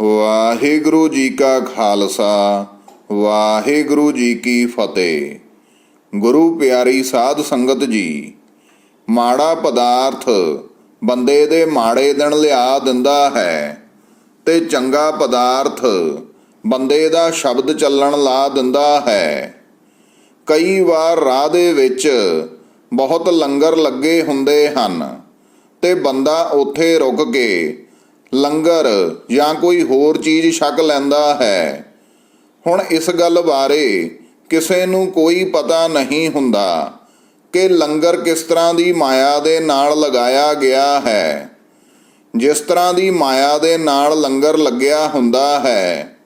ਵਾਹਿਗੁਰੂ ਜੀ ਕਾ ਖਾਲਸਾ, ਵਾਹਿਗੁਰੂ ਜੀ ਕੀ ਫਤਿਹ। ਗੁਰੂ ਪਿਆਰੀ ਸਾਧ ਸੰਗਤ ਜੀ, ਮਾੜਾ ਪਦਾਰਥ ਬੰਦੇ ਦੇ ਮਾੜੇ ਦਿਨ ਲਿਆ ਦਿੰਦਾ ਹੈ ਤੇ ਚੰਗਾ ਪਦਾਰਥ ਬੰਦੇ ਦਾ ਸ਼ਬਦ ਚੱਲਣ ਲਾ ਦਿੰਦਾ ਹੈ। ਕਈ ਵਾਰ ਰਾਹ ਦੇ ਵਿੱਚ ਬਹੁਤ ਲੰਗਰ ਲੱਗੇ ਹੁੰਦੇ ਹਨ ਤੇ ਬੰਦਾ ਉੱਥੇ ਰੁਕ ਕੇ ਲੰਗਰ ਜਾਂ ਕੋਈ ਹੋਰ ਚੀਜ਼ ਛਕ ਲੈਂਦਾ ਹੈ। ਹੁਣ ਇਸ ਗੱਲ ਬਾਰੇ ਕਿਸੇ ਨੂੰ ਕੋਈ ਪਤਾ ਨਹੀਂ ਹੁੰਦਾ ਕਿ ਲੰਗਰ ਕਿਸ ਤਰ੍ਹਾਂ ਦੀ ਮਾਇਆ ਦੇ ਨਾਲ ਲਗਾਇਆ ਗਿਆ ਹੈ। ਜਿਸ ਤਰ੍ਹਾਂ ਦੀ ਮਾਇਆ ਦੇ ਨਾਲ ਲੰਗਰ ਲੱਗਿਆ ਹੁੰਦਾ ਹੈ,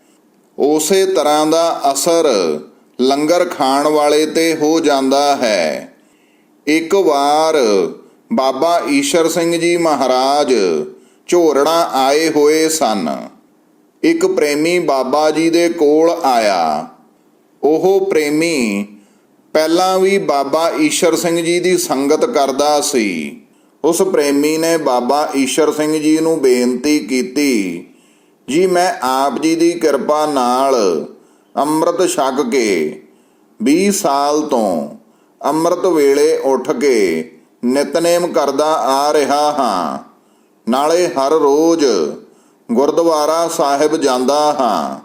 ਉਸੇ ਤਰ੍ਹਾਂ ਦਾ ਅਸਰ ਲੰਗਰ ਖਾਣ ਵਾਲੇ ਤੇ ਹੋ ਜਾਂਦਾ ਹੈ। ਇੱਕ ਵਾਰ ਬਾਬਾ ਈਸ਼ਰ ਸਿੰਘ ਜੀ ਮਹਾਰਾਜ ਝੋਰਣਾ ਆਏ ਹੋਏ ਸਨ। ਇੱਕ ਪ੍ਰੇਮੀ ਬਾਬਾ ਜੀ ਦੇ ਕੋਲ ਆਇਆ। ਉਹ ਪ੍ਰੇਮੀ ਪਹਿਲਾਂ ਵੀ ਬਾਬਾ ਈਸ਼ਰ ਸਿੰਘ ਜੀ ਦੀ ਸੰਗਤ ਕਰਦਾ ਸੀ। ਉਸ ਪ੍ਰੇਮੀ ਨੇ ਬਾਬਾ ਈਸ਼ਰ ਸਿੰਘ ਜੀ ਨੂੰ ਬੇਨਤੀ ਕੀਤੀ, ਜੀ, ਮੈਂ ਆਪ ਜੀ ਦੀ ਕਿਰਪਾ ਨਾਲ ਅੰਮ੍ਰਿਤ ਛਕ ਕੇ 20 ਸਾਲ ਤੋਂ ਅੰਮ੍ਰਿਤ ਵੇਲੇ ਉੱਠ ਕੇ ਨਿਤਨੇਮ ਕਰਦਾ ਆ ਰਿਹਾ ਹਾਂ। ਨਾਲੇ ਹਰ ਰੋਜ਼ ਗੁਰਦੁਆਰਾ ਸਾਹਿਬ ਜਾਂਦਾ ਹਾਂ।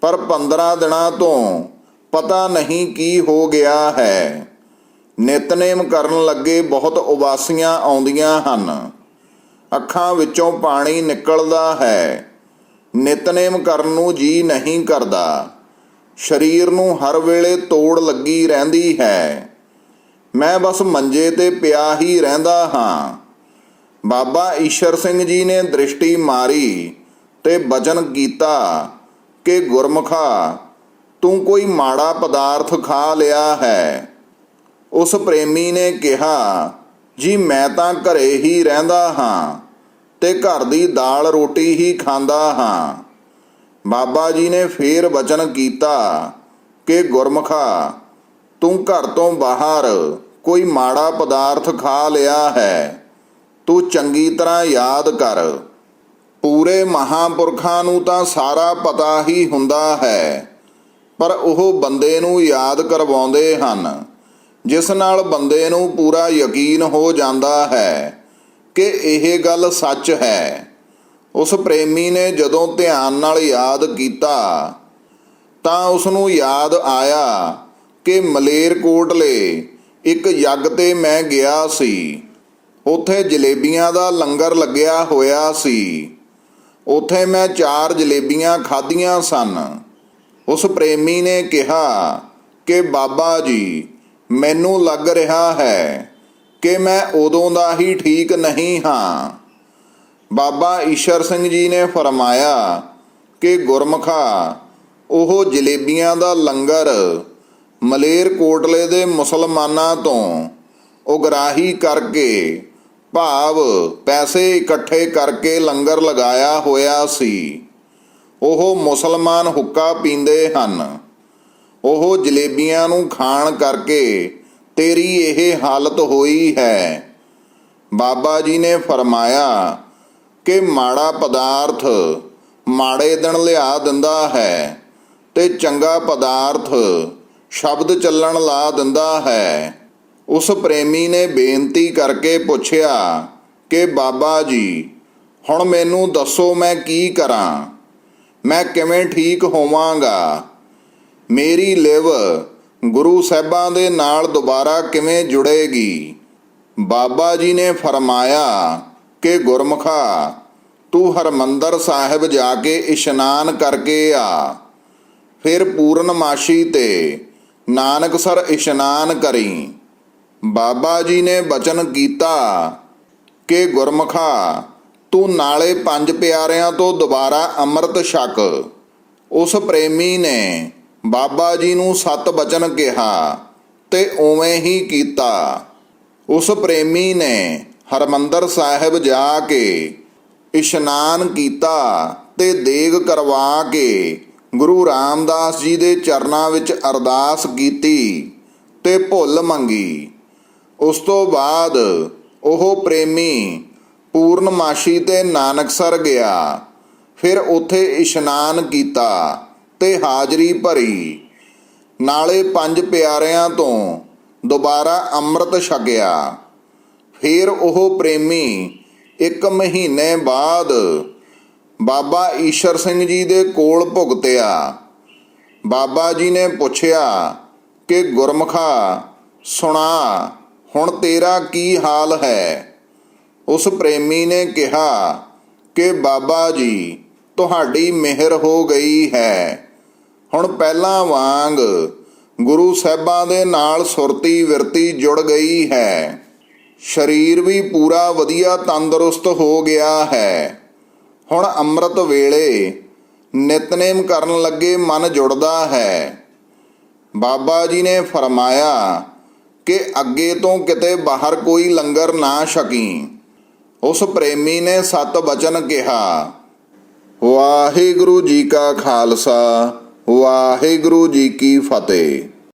ਪਰ 15 ਦਿਨਾਂ ਤੋਂ ਪਤਾ ਨਹੀਂ ਕੀ ਹੋ ਗਿਆ ਹੈ। ਨਿਤਨੇਮ ਕਰਨ ਲੱਗੇ ਬਹੁਤ ਉਬਾਸੀਆਂ ਆਉਂਦੀਆਂ ਹਨ। ਅੱਖਾਂ ਵਿੱਚੋਂ ਪਾਣੀ ਨਿਕਲਦਾ ਹੈ। ਨਿਤਨੇਮ ਕਰਨ ਨੂੰ ਜੀ ਨਹੀਂ ਕਰਦਾ। ਸਰੀਰ ਨੂੰ ਹਰ ਵੇਲੇ ਤੋੜ ਲੱਗੀ ਰਹਿੰਦੀ ਹੈ। ਮੈਂ ਬਸ ਮੰਜੇ ਤੇ ਪਿਆ ਹੀ ਰਹਿੰਦਾ ਹਾਂ। ਬਾਬਾ ਈਸ਼ਰ ਸਿੰਘ ਜੀ ਨੇ ਦ੍ਰਿਸ਼ਟੀ ਮਾਰੀ ਤੇ ਬਚਨ ਕੀਤਾ ਕਿ ਗੁਰਮੁਖਾ, ਤੂੰ ਕੋਈ ਮਾੜਾ ਪਦਾਰਥ ਖਾ ਲਿਆ ਹੈ। ਉਸ ਪ੍ਰੇਮੀ ਨੇ ਕਿਹਾ, ਜੀ, ਮੈਂ ਤਾਂ ਘਰੇ ਹੀ ਰਹਿੰਦਾ ਹਾਂ ਤੇ ਘਰ ਦੀ ਦਾਲ ਰੋਟੀ ਹੀ ਖਾਂਦਾ ਹਾਂ। ਬਾਬਾ ਜੀ ਨੇ ਫੇਰ ਬਚਨ ਕੀਤਾ ਕਿ ਗੁਰਮੁਖਾ, ਤੂੰ ਘਰ ਤੋਂ ਬਾਹਰ ਕੋਈ ਮਾੜਾ ਪਦਾਰਥ ਖਾ ਲਿਆ ਹੈ। ਤੂੰ ਚੰਗੀ ਤਰ੍ਹਾਂ ਯਾਦ ਕਰ। ਪੂਰੇ ਮਹਾਪੁਰਖਾਂ ਨੂੰ ਤਾਂ ਸਾਰਾ ਪਤਾ ਹੀ ਹੁੰਦਾ ਹੈ, ਪਰ ਉਹ ਬੰਦੇ ਨੂੰ ਯਾਦ ਕਰਵਾਉਂਦੇ ਹਨ, ਜਿਸ ਨਾਲ ਬੰਦੇ ਨੂੰ ਪੂਰਾ ਯਕੀਨ ਹੋ ਜਾਂਦਾ ਹੈ ਕਿ ਇਹ ਗੱਲ ਸੱਚ ਹੈ। ਉਸ ਪ੍ਰੇਮੀ ਨੇ ਜਦੋਂ ਧਿਆਨ ਨਾਲ ਯਾਦ ਕੀਤਾ, ਤਾਂ ਉਸ ਨੂੰ ਯਾਦ ਆਇਆ ਕਿ ਮਲੇਰਕੋਟਲੇ ਇੱਕ ਯੱਗ ਤੇ ਮੈਂ ਗਿਆ ਸੀ। ਉੱਥੇ ਜਲੇਬੀਆਂ ਦਾ ਲੰਗਰ ਲੱਗਿਆ ਹੋਇਆ ਸੀ। ਉੱਥੇ ਮੈਂ ਚਾਰ ਜਲੇਬੀਆਂ ਖਾਧੀਆਂ ਸਨ। ਉਸ ਪ੍ਰੇਮੀ ਨੇ ਕਿਹਾ, ਕਿ ਬਾਬਾ ਜੀ, ਮੈਨੂੰ ਲੱਗ ਰਿਹਾ ਹੈ ਕਿ ਮੈਂ ਉਦੋਂ ਦਾ ਹੀ ਠੀਕ ਨਹੀਂ ਹਾਂ। ਬਾਬਾ ਈਸ਼ਰ ਸਿੰਘ ਜੀ ਨੇ ਫਰਮਾਇਆ, ਕਿ ਗੁਰਮਖਾ, ਉਹ ਜਲੇਬੀਆਂ ਦਾ ਲੰਗਰ ਮਲੇਰ ਕੋਟਲੇ ਦੇ ਮੁਸਲਮਾਨਾਂ ਤੋਂ ਉਗਰਾਹੀ ਕਰਕੇ ਭਾਵ ਪੈਸੇ ਇਕੱਠੇ ਕਰਕੇ ਲੰਗਰ ਲਗਾਇਆ ਹੋਇਆ ਸੀ। ਉਹ ਮੁਸਲਮਾਨ ਹੁੱਕਾ ਪੀਂਦੇ ਹਨ। ਉਹ ਜਲੇਬੀਆਂ ਨੂੰ ਖਾਣ ਕਰਕੇ ਤੇਰੀ ਇਹ ਹਾਲਤ ਹੋਈ ਹੈ। ਬਾਬਾ ਜੀ ਨੇ ਫਰਮਾਇਆ ਕਿ ਮਾੜਾ ਪਦਾਰਥ ਮਾੜੇ ਦਿਨ ਲਿਆ ਦਿੰਦਾ ਹੈ ਤੇ ਚੰਗਾ ਪਦਾਰਥ ਸ਼ਬਦ ਚੱਲਣ ਲਾ ਦਿੰਦਾ ਹੈ। ਉਸ ਪ੍ਰੇਮੀ ਨੇ ਬੇਨਤੀ ਕਰਕੇ ਪੁੱਛਿਆ ਕਿ ਬਾਬਾ ਜੀ, ਹੁਣ ਮੈਨੂੰ ਦੱਸੋ ਮੈਂ ਕੀ ਕਰਾਂ? ਮੈਂ ਕਿਵੇਂ ਠੀਕ ਹੋਵਾਂਗਾ? ਮੇਰੀ ਲਿਵ ਗੁਰੂ ਸਾਹਿਬਾਂ ਦੇ ਨਾਲ ਦੁਬਾਰਾ ਕਿਵੇਂ ਜੁੜੇਗੀ? ਬਾਬਾ ਜੀ ਨੇ ਫਰਮਾਇਆ ਕਿ ਗੁਰਮੁਖਾ, ਤੂੰ ਹਰਮੰਦਰ ਸਾਹਿਬ ਜਾ ਕੇ ਇਸ਼ਨਾਨ ਕਰਕੇ ਆ। ਫਿਰ ਪੂਰਨਮਾਸ਼ੀ ਤੇ ਨਾਨਕਸਰ ਇਸ਼ਨਾਨ ਕਰੀ। ਬਾਬਾ ਜੀ ਨੇ ਬਚਨ ਕੀਤਾ ਕਿ ਗੁਰਮੁਖਾ, ਤੂੰ ਨਾਲੇ ਪੰਜ ਪਿਆਰਿਆਂ ਤੋਂ ਦੁਬਾਰਾ ਅੰਮ੍ਰਿਤ ਛਕ। ਉਸ ਪ੍ਰੇਮੀ ਨੇ ਬਾਬਾ ਜੀ ਨੂੰ ਸਤ ਬਚਨ ਕਿਹਾ ਤੇ ਉਵੇਂ ਹੀ ਕੀਤਾ। ਉਸ ਪ੍ਰੇਮੀ ਨੇ ਹਰਮੰਦਰ ਸਾਹਿਬ ਜਾ ਕੇ ਇਸ਼ਨਾਨ ਕੀਤਾ ਤੇ ਦੇਗ ਕਰਵਾ ਕੇ ਗੁਰੂ ਰਾਮਦਾਸ ਜੀ ਦੇ ਚਰਨਾਂ ਵਿੱਚ ਅਰਦਾਸ ਕੀਤੀ ਤੇ ਭੁੱਲ ਮੰਗੀ। ਉਸ ਤੋਂ ਬਾਅਦ ਉਹ ਪ੍ਰੇਮੀ ਪੂਰਨਮਾਸ਼ੀ ਤੇ ਨਾਨਕਸਰ ਗਿਆ। ਫਿਰ ਉੱਥੇ ਇਸ਼ਨਾਨ ਕੀਤਾ ਤੇ ਹਾਜ਼ਰੀ ਭਰੀ। ਨਾਲੇ ਪੰਜ ਪਿਆਰਿਆਂ ਤੋਂ ਦੁਬਾਰਾ ਅੰਮ੍ਰਿਤ ਛਕਿਆ। ਫਿਰ ਉਹ ਪ੍ਰੇਮੀ ਇੱਕ ਮਹੀਨੇ ਬਾਅਦ ਬਾਬਾ ਈਸ਼ਰ ਸਿੰਘ ਜੀ ਦੇ ਕੋਲ ਭੁਗਤਿਆ। ਬਾਬਾ ਜੀ ਨੇ ਪੁੱਛਿਆ ਕਿ ਗੁਰਮਖਾ ਸੁਣਾ ਹੁਣ ਤੇਰਾ ਕੀ ਹਾਲ ਹੈ? ਉਸ ਪ੍ਰੇਮੀ ਨੇ ਕਿਹਾ, ਕਿ ਬਾਬਾ ਜੀ, ਤੁਹਾਡੀ ਮਿਹਰ ਹੋ ਗਈ ਹੈ। ਹੁਣ ਪਹਿਲਾਂ ਵਾਂਗ ਗੁਰੂ ਸਾਹਿਬਾਂ ਦੇ ਨਾਲ ਸੁਰਤੀ ਵਿਰਤੀ ਜੁੜ ਗਈ ਹੈ। ਸਰੀਰ ਵੀ ਪੂਰਾ ਵਧੀਆ ਤੰਦਰੁਸਤ ਹੋ ਗਿਆ ਹੈ। ਹੁਣ ਅੰਮ੍ਰਿਤ ਵੇਲੇ ਨਿਤਨੇਮ ਕਰਨ ਲੱਗੇ ਮਨ ਜੁੜਦਾ ਹੈ। ਬਾਬਾ ਜੀ ਨੇ ਫਰਮਾਇਆ ਕਿ ਅੱਗੇ ਤੋਂ ਕਿਤੇ ਬਾਹਰ ਕੋਈ ਲੰਗਰ ਨਾ ਛਕੀ। ਉਸ ਪ੍ਰੇਮੀ ਨੇ ਸਤ ਬਚਨ ਕਿਹਾ, ਵਾਹਿਗੁਰੂ ਜੀ ਕਾ ਖਾਲਸਾ, ਵਾਹਿਗੁਰੂ ਜੀ ਕੀ ਫਤਿਹ।